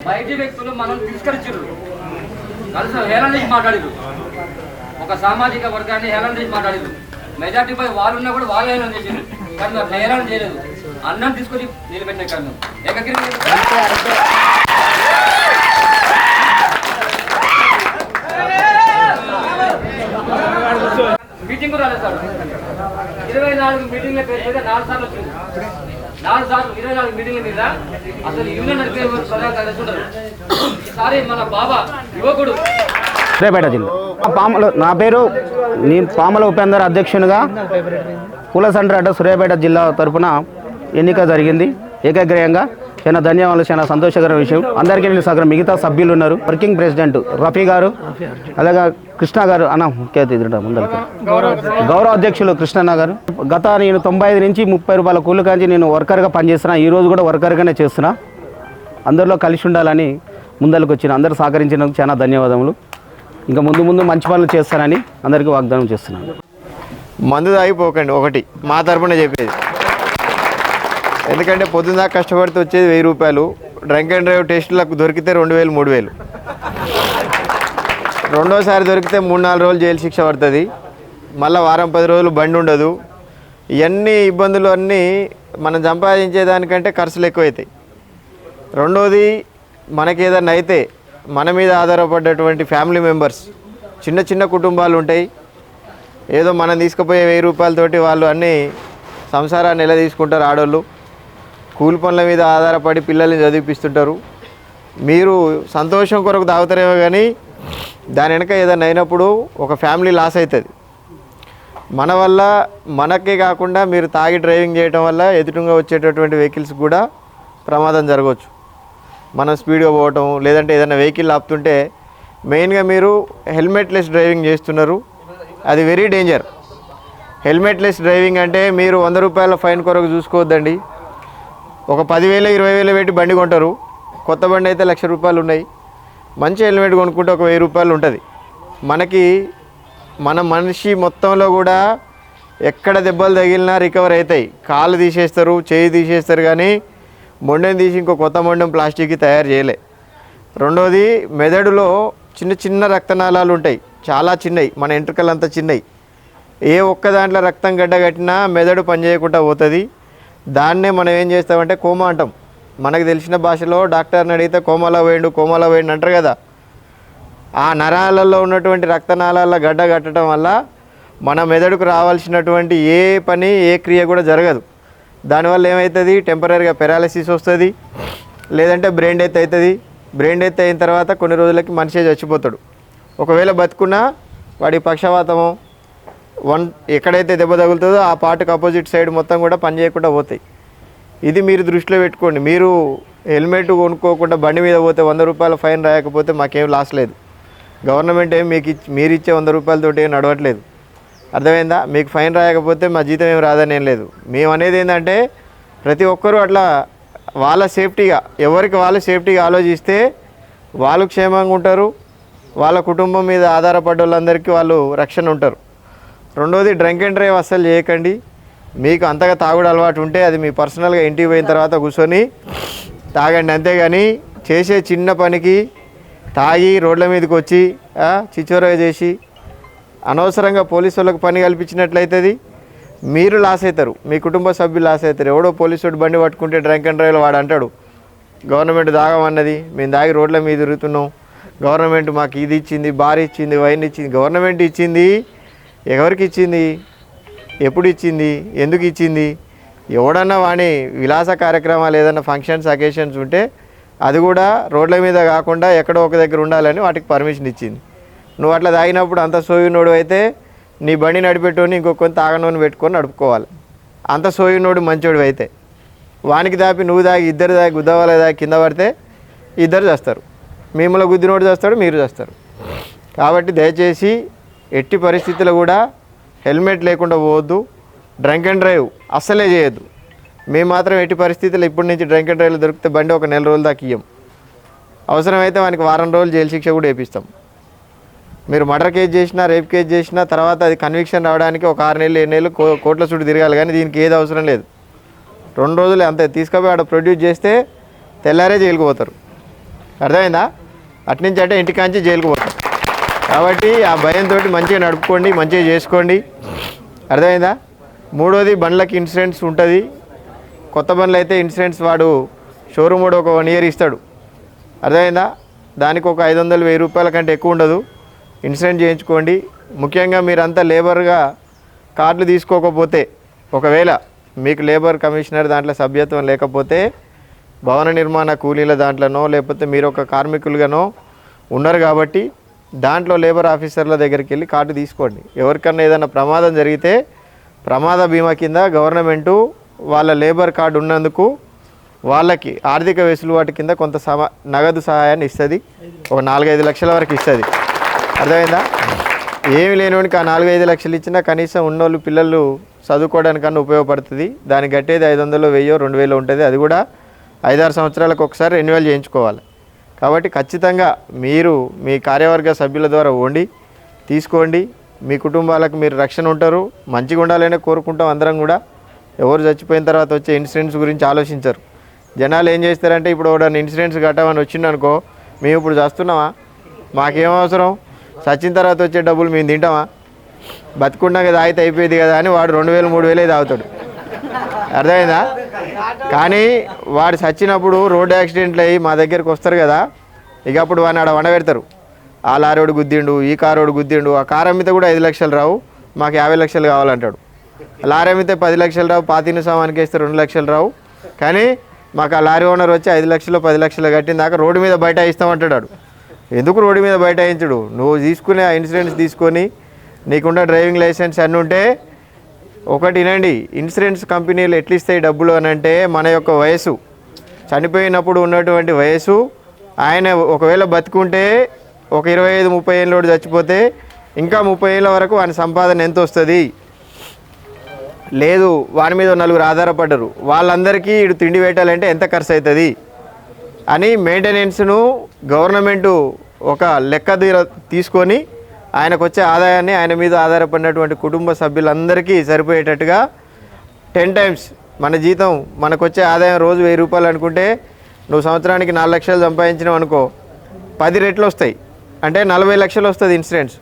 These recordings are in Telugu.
బయటి వ్యక్తులు మనం తిరస్కరించారు. కలిసి హేళన చేసి మాట్లాడారు ఒక సామాజిక వర్గాన్ని హేళన చేసి మాట్లాడారు మెజార్టీ పై వాళ్ళు ఉన్నా కూడా వాళ్ళు హేళన చేసారు కానీ మేము అట్లా హేళన చేయలేదు. అన్నం తీసుకొని నిలబెట్టిన కారణం ఏకగిరి మీటింగ్ కూడా రాలేదు సార్. ఇరవై నాలుగు మీటింగ్ల పేరు నాలుగు సార్లు వచ్చింది. నాలుగు సార్లు ఇరవై నాలుగు మీటింగ్ల మీద అసలు ఇల్లు నడిపే ప్రధాన కార్యదర్శి ఉండరు ఈసారి మన బాబా యువకుడు రేపేట జిల్లా. నా పాముల నా పేరు నేను పాముల ఉపేందర్ అధ్యక్షునిగా పూల సెంటర్ అడ్డ సూర్యాపేట జిల్లా తరఫున ఎన్నిక జరిగింది ఏకగ్రయంగా. చాలా ధన్యవాదాలు చాలా సంతోషకర విషయం. అందరికీ నేను సగం మిగతా సభ్యులు ఉన్నారు వర్కింగ్ ప్రెసిడెంట్ రఫీ గారు అలాగే కృష్ణ గారు అన్న ముఖ్య అతిథి ముందరికి. గౌరవ అధ్యక్షులు కృష్ణన్న గారు. గత నేను తొంభై ఐదు నుంచి ముప్పై రూపాయల కూలి కాంచి నేను వర్కర్గా పనిచేస్తున్నా. ఈ రోజు కూడా వర్కర్గానే చేస్తున్నా. అందరిలో కలిసి ఉండాలని ముందరికి వచ్చిన అందరూ సహకరించినందుకు చాలా ధన్యవాదములు. ఇంకా ముందు ముందు మంచి పనులు చేస్తానని అందరికీ వాగ్దానం చేస్తున్నాను. మందు తాగిపోకండి ఒకటి. మా తరపున చెప్పేది. ఎందుకంటే పొద్దున్న కష్టపడితే వచ్చేది వెయ్యి రూపాయలు. డ్రంక్ అండ్ డ్రైవ్ టెస్టులకు దొరికితే రెండు వేలు మూడు వేలు. రెండోసారి దొరికితే మూడు నాలుగు రోజులు జైలు శిక్ష పడుతుంది. మళ్ళీ వారం పది రోజులు బండి ఉండదు. ఇవన్నీ ఇబ్బందులు అన్నీ మనం సంపాదించేదానికంటే ఖర్చులు ఎక్కువైతాయి. రెండోది మనకి ఏదన్నా అయితే మన మీద ఆధారపడ్డటువంటి ఫ్యామిలీ మెంబర్స్ చిన్న చిన్న కుటుంబాలు ఉంటాయి. ఏదో మనం తీసుకుపోయే వెయ్యి రూపాయలతోటి వాళ్ళు అన్నీ సంసారాన్ని ఎలా తీసుకుంటారు ఆడోళ్ళు. కూలి పనుల మీద ఆధారపడి పిల్లల్ని చదివిపిస్తుంటారు. మీరు సంతోషం కొరకు తాగుతారేమో కానీ దాని వెనక ఏదైనా అయినప్పుడు ఒక ఫ్యామిలీ లాస్ అవుతుంది మన వల్ల మనకే కాకుండా మీరు తాగి డ్రైవింగ్ చేయడం వల్ల ఎదుటంగా వచ్చేటటువంటి వెహికల్స్ కూడా ప్రమాదం జరగవచ్చు మనం స్పీడ్గా పోవటం లేదంటే ఏదైనా వెహికల్ ఆపుతుంటే మెయిన్గా మీరు హెల్మెట్లెస్ డ్రైవింగ్ చేస్తున్నారు. అది వెరీ డేంజర్. హెల్మెట్లెస్ డ్రైవింగ్ అంటే మీరు వంద రూపాయల ఫైన్ కొరకు చూసుకోవద్దండి. ఒక పదివేలు ఇరవై వేలు పెట్టి బండి కొంటారు. కొత్త బండి అయితే లక్ష రూపాయలు ఉన్నాయి. మంచి హెల్మెట్ కొనుక్కుంటే ఒక వెయ్యి రూపాయలు ఉంటుంది. మనకి మన మనిషి మొత్తంలో కూడా ఎక్కడ దెబ్బలు తగిలినా రికవర్ అవుతాయి. కాళ్ళు తీసేస్తారు చేయి తీసేస్తారు కానీ మొండెం తీసి ఇంకో కొత్త మొండెం ప్లాస్టిక్కి తయారు చేయలే. రెండోది మెదడులో చిన్న చిన్న రక్తనాళాలు ఉంటాయి. చాలా చిన్నవి మన ఎంట్రుకలంతా చిన్నవి ఏ ఒక్క దాంట్లో రక్తం గడ్డ కట్టినా మెదడు పనిచేయకుండా పోతుంది. దాన్నే మనం ఏం చేస్తామంటే కోమా అంటాం. మనకు తెలిసిన భాషలో డాక్టర్ని అడిగితే కోమాలో వేయండు కోమాలో వేయండి అంటారు కదా. ఆ నరాలలో ఉన్నటువంటి రక్తనాళాల గడ్డ కట్టడం వల్ల మన మెదడుకు రావాల్సినటువంటి ఏ పని ఏ క్రియ కూడా జరగదు. దానివల్ల ఏమవుతుంది టెంపరీగా పెరాలసిస్ వస్తుంది లేదంటే బ్రెయిన్ డెత్ అవుతుంది బ్రెయిన్ డెత్ అయిన తర్వాత కొన్ని రోజులకి మనిషే చచ్చిపోతాడు. ఒకవేళ బతుకున్నా వాడి పక్షవాతము వన్ ఎక్కడైతే దెబ్బ తగులుతుందో ఆ పార్ట్కి ఆపోజిట్ సైడ్ మొత్తం కూడా పని చేయకుండా పోతాయి. ఇది మీరు దృష్టిలో పెట్టుకోండి. మీరు హెల్మెట్ కొనుక్కోకుండా బండి మీద పోతే వంద రూపాయల ఫైన్ రాయకపోతే మాకేం లాస్ లేదు. గవర్నమెంట్ ఏం మీకు ఇచ్చి మీరు ఇచ్చే వంద రూపాయలతోటి ఏం నడవట్లేదు. అర్థమైందా? మీకు ఫైన్ రాయకపోతే మా జీతం ఏం రాదని ఏం లేదు. మేము అనేది ఏంటంటే ప్రతి ఒక్కరూ అట్లా వాళ్ళ సేఫ్టీగా ఎవరికి వాళ్ళు సేఫ్టీగా ఆలోచిస్తే వాళ్ళు క్షేమంగా ఉంటారు. వాళ్ళ కుటుంబం మీద ఆధారపడ్డ వాళ్ళందరికీ వాళ్ళు రక్షణ ఉంటారు. రెండోది డ్రంక్ అండ్ డ్రైవ్ అస్సలు చేయకండి. మీకు అంతగా తాగుడు అలవాటు ఉంటే అది మీ పర్సనల్గా ఇంటికి పోయిన తర్వాత కూర్చొని తాగండి. అంతేగాని చేసే చిన్న పనికి తాగి రోడ్ల మీదకి వచ్చి ఆ, చిచ్చోరగా చేసి అనవసరంగా పోలీసు వాళ్ళకి పని కల్పించినట్లయితుంది. మీరు లాస్ అవుతారు మీ కుటుంబ సభ్యులు లాస్ అవుతారు ఎవడో పోలీసు వాడు బండి పట్టుకుంటే డ్రంక్ అండ్ డ్రైవ్లో వాడు అంటాడు గవర్నమెంట్ దాగమన్నది మేము దాగి రోడ్ల మీద తిరుగుతున్నాం. గవర్నమెంట్ మాకు ఇది ఇచ్చింది బార్ ఇచ్చింది వైన్ ఇచ్చింది గవర్నమెంట్ ఇచ్చింది ఎవరికి ఇచ్చింది? ఎప్పుడు ఇచ్చింది? ఎందుకు ఇచ్చింది? ఎవడన్నా వాణి విలాస కార్యక్రమాలు ఏదైనా ఫంక్షన్స్ అకేషన్స్ ఉంటే అది కూడా రోడ్ల మీద కాకుండా ఎక్కడో ఒక దగ్గర ఉండాలని వాటికి పర్మిషన్ ఇచ్చింది. నువ్వు అట్లా తాగినప్పుడు అంత సోయినోడు అయితే నీ బండి నడిపెట్టుకొని ఇంకొక తాగనోని పెట్టుకొని నడుపుకోవాలి. అంత సోయినోడు మంచోడు అయితే. వానికి దాపి నువ్వు దాగి ఇద్దరు దాగి గుద్దవాళ్ళ దాగి కింద పడితే ఇద్దరు చేస్తారు. మిమ్మల్ని గుద్దినోడు చేస్తాడు మీరు చేస్తారు. కాబట్టి దయచేసి ఎట్టి పరిస్థితుల్లో కూడా హెల్మెట్ లేకుండా పోవద్దు. డ్రంక్ అండ్ డ్రైవ్ అస్సలే చేయొద్దు. మేము మాత్రం ఎట్టి పరిస్థితుల్లో ఇప్పటి నుంచి డ్రంక్ అండ్ డ్రైవ్లో దొరికితే బండి ఒక నెల రోజుల దాకా ఇయ్యం. అవసరమైతే వానికి వారం రోజులు జైలు శిక్ష కూడా వేపిస్తాం. మీరు మర్డర్ కేసు చేసినా రేప్ కేసు చేసినా తర్వాత అది కన్విక్షన్ రావడానికి ఒక ఆరు నెలలు ఏడు నెలలు కో- కోట్ల చుట్టూ తిరగాలి కానీ దీనికి ఏది అవసరం లేదు. రెండు రోజులు అంత. తీసుకుపోయి ఆడ ప్రొడ్యూస్ చేస్తే తెల్లారే జైలుకు పోతారు. అర్థమైందా? అట్నుంచి అంటే ఇంటికాంచి జైలుకు పోతారు. కాబట్టి ఆ భయంతో మంచిగా నడుపుకోండి మంచిగా చేసుకోండి. అర్థమైందా? మూడోది బండ్లకి ఇన్సూరెన్స్ ఉంటుంది. కొత్త బండ్లు అయితే ఇన్సూరెన్స్ వాడు షోరూమ్ వాడు ఒక వన్ ఇయర్ ఇస్తాడు. అర్థమైందా? దానికి ఒక ఐదు వందలు వెయ్యి రూపాయల కంటే ఎక్కువ ఉండదు. ఇన్సూరెన్స్ చేయించుకోండి. ముఖ్యంగా మీరంతా లేబర్గా కార్డులు తీసుకోకపోతే ఒకవేళ మీకు లేబర్ కమిషనర్ దాంట్లో సభ్యత్వం లేకపోతే భవన నిర్మాణ కూలీల దాంట్లోనో లేకపోతే మీరు ఒక కార్మికులుగానో ఉన్నారు కాబట్టి దాంట్లో లేబర్ ఆఫీసర్ల దగ్గరికి వెళ్ళి కార్డు తీసుకోండి. ఎవరికన్నా ఏదైనా ప్రమాదం జరిగితే ప్రమాద బీమా కింద గవర్నమెంటు వాళ్ళ లేబర్ కార్డు ఉన్నందుకు వాళ్ళకి ఆర్థిక వెసులుబాటు కింద కొంత సమా నగదు సహాయాన్ని ఇస్తుంది. ఒక నాలుగైదు లక్షల వరకు ఇస్తుంది. అర్థమైందా? ఏమి లేనివాడికి ఆ నాలుగైదు లక్షలు ఇచ్చినా కనీసం ఉన్నోళ్ళు పిల్లలు చదువుకోవడానికన్నా ఉపయోగపడుతుంది. దానికి కట్టేది ఐదు వందలు వెయ్యో రెండు వేలు ఉంటుంది. అది కూడా ఐదారు సంవత్సరాలకు ఒకసారి రెన్యువల్ చేయించుకోవాలి. కాబట్టి ఖచ్చితంగా మీరు మీ కార్యవర్గ సభ్యుల ద్వారా వండి తీసుకోండి. మీ కుటుంబాలకు మీరు రక్షణ ఉంటారు. మంచిగా ఉండాలనే కోరుకుంటాం అందరం కూడా. ఎవరు చచ్చిపోయిన తర్వాత వచ్చే ఇన్సిడెంట్స్ గురించి ఆలోచించరు. జనాలు ఏం చేస్తారంటే ఇప్పుడు ఒకటి ఇన్సిడెంట్స్ కట్టమని వచ్చిండు అనుకో మేము ఇప్పుడు చస్తున్నామా? మాకేం అవసరం? చచ్చిన తర్వాత వచ్చే డబ్బులు మేము తింటామా? బతుకున్నాక తాగితే అయిపోయింది కదా అని వాడు రెండు వేలు మూడు వేలే తాగుతాడు. అర్థమైందా? కానీ వాడు చచ్చినప్పుడు రోడ్డు యాక్సిడెంట్లు అయ్యి మా దగ్గరికి వస్తారు కదా ఇక అప్పుడు వాడిని ఆడ వండబెడతారు. ఆ లారోడు గుద్దిండు ఈ కారోడు గుద్దిండు ఆ కారు అమ్మితే కూడా ఐదు లక్షలు రావు మాకు యాభై లక్షలు కావాలంటాడు. లారీ అమ్మితే పది లక్షలు రావు పాతిన సామానికి వేస్తే రెండు లక్షలు రావు. కానీ మాకు ఆ లారీ ఓనర్ వచ్చి ఐదు లక్షలు పది లక్షలు కట్టిన దాకా రోడ్డు మీద బయట ఇస్తామంటాడు ఎందుకు రోడ్డు మీద బయట వేయించడు? నువ్వు తీసుకునే ఆ ఇన్సూరెన్స్ తీసుకొని నీకున్న డ్రైవింగ్ లైసెన్స్ అన్నీ ఉంటే ఒకటినండి ఇన్సూరెన్స్ కంపెనీలు ఎట్లా ఇస్తాయి డబ్బులు అని అంటే మన యొక్క వయసు చనిపోయినప్పుడు ఉన్నటువంటి వయసు ఆయన ఒకవేళ బతుకుంటే ఒక ఇరవై ఐదు ముప్పై ఏళ్ళోడు చచ్చిపోతే ఇంకా ముప్పై ఏళ్ళ వరకు వాని సంపాదన ఎంత వస్తుంది? లేదు వాని మీద నలుగురు ఆధారపడ్డరు. వాళ్ళందరికీ ఇటు తిండి పెట్టాలంటే ఎంత ఖర్చు అవుతుంది అని మెయింటెనెన్స్ను గవర్నమెంటు ఒక లెక్క తీసుకొని ఆయనకు వచ్చే ఆదాయాన్ని ఆయన మీద ఆధారపడినటువంటి కుటుంబ సభ్యులందరికీ సరిపోయేటట్టుగా టెన్ టైమ్స్ మన జీతం మనకు వచ్చే ఆదాయం రోజు వెయ్యి రూపాయలు అనుకుంటే నువ్వు సంవత్సరానికి నాలుగు లక్షలు సంపాదించినావు అనుకో పది రెట్లు వస్తాయి. అంటే నలభై లక్షలు వస్తుంది ఇన్సూరెన్స్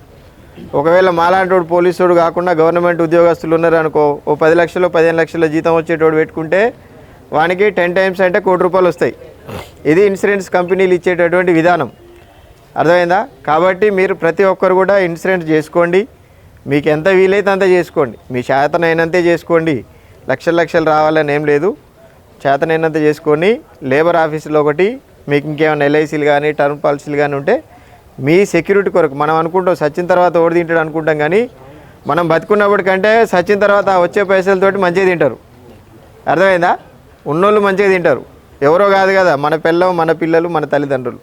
ఒకవేళ మాలాంటోడు పోలీసుడు కాకుండా గవర్నమెంట్ ఉద్యోగస్తులు ఉన్నారు అనుకో ఓ పది లక్షలు పదిహేను లక్షల జీతం వచ్చేటోడు పెట్టుకుంటే వానికి టెన్ టైమ్స్ అంటే కోటి రూపాయలు వస్తాయి. ఇది ఇన్సూరెన్స్ కంపెనీలు ఇచ్చేటటువంటి విధానం. అర్థమైందా? కాబట్టి మీరు ప్రతి ఒక్కరు కూడా ఇన్సూరెన్స్ చేసుకోండి. మీకు ఎంత వీలైతే అంత చేసుకోండి. మీ చేతనైనంతే చేసుకోండి. లక్షల లక్షలు రావాలని ఏం లేదు. చేతనైనంత చేసుకొని లేబర్ ఆఫీసులో ఒకటి మీకు ఇంకేమైనా ఎల్ఐసీలు కానీ టర్మ్ పాలసీలు కానీ ఉంటే మీ సెక్యూరిటీ కొరకు మనం అనుకుంటాం సచ్చిన తర్వాత ఓడి తింటాడు అనుకుంటాం కానీ మనం బతుకున్నప్పటికంటే సచ్చిన తర్వాత వచ్చే పైసలతోటి మంచిగా తింటారు. అర్థమైందా? ఉన్నోళ్ళు మంచిగా తింటారు. ఎవరో కాదు కదా మన పిల్లం మన పిల్లలు మన తల్లిదండ్రులు.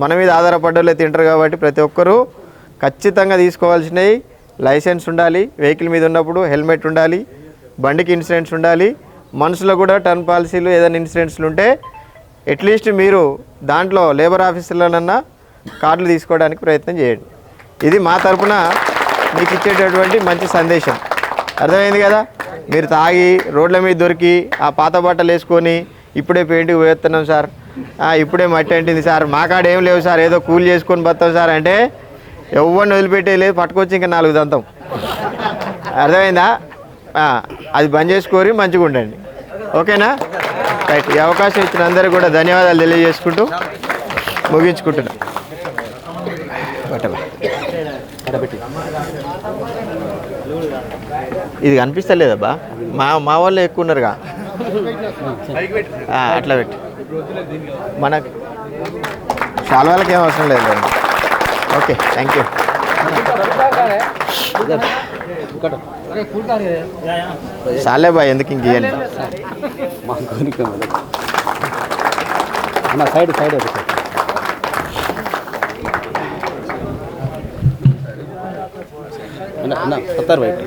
మన మీద ఆధారపడ్డోళ్ళే తింటారు కాబట్టి ప్రతి ఒక్కరూ ఖచ్చితంగా తీసుకోవాల్సినవి లైసెన్స్ ఉండాలి వెహికల్ మీద ఉన్నప్పుడు హెల్మెట్ ఉండాలి బండికి ఇన్సూరెన్స్ ఉండాలి మనసులో కూడా టర్న్ పాలసీలు ఏదైనా ఇన్సూరెన్స్లు ఉంటే అట్లీస్ట్ మీరు దాంట్లో లేబర్ ఆఫీసులోనన్నా కార్డులు తీసుకోవడానికి ప్రయత్నం చేయండి. ఇది మా తరపున మీకు ఇచ్చేటటువంటి మంచి సందేశం. అర్థమైంది కదా? మీరు తాగి రోడ్ల మీద దొరికి ఆ పాత బట్టలు వేసుకొని ఇప్పుడే పెయింట్కి పోయేస్తున్నాం సార్. ఇప్పుడే మట్టి అంటింది సార్. మా కాడ ఏం లేవు సార్. ఏదో కూలి చేసుకొని పోతాం సార్ అంటే ఎవరిని వదిలిపెట్టే లేదు. పట్టుకొచ్చి ఇంకా నాలుగు దంతం. అర్థమైందా? అది బంద్ చేసుకోరి మంచిగా ఉండండి. ఓకేనా? రైట్. ఈ అవకాశం ఇచ్చిన అందరికీ కూడా ధన్యవాదాలు తెలియజేసుకుంటూ ముగించుకుంటున్నా. ఇది కనిపిస్తలేదబ్బా. మా మా వాళ్ళు ఎక్కువ ఉన్నారుగా. అట్లా పెట్టి. మన చాలా వాళ్ళకి ఏం అవసరం లేదు ఓకే థ్యాంక్ యూ చాలే బాయ్ ఎందుకు ఇంక ఇవ్వండి అన్న సైడ్ సైడ్ అన్న అన్న సత్తారు బయట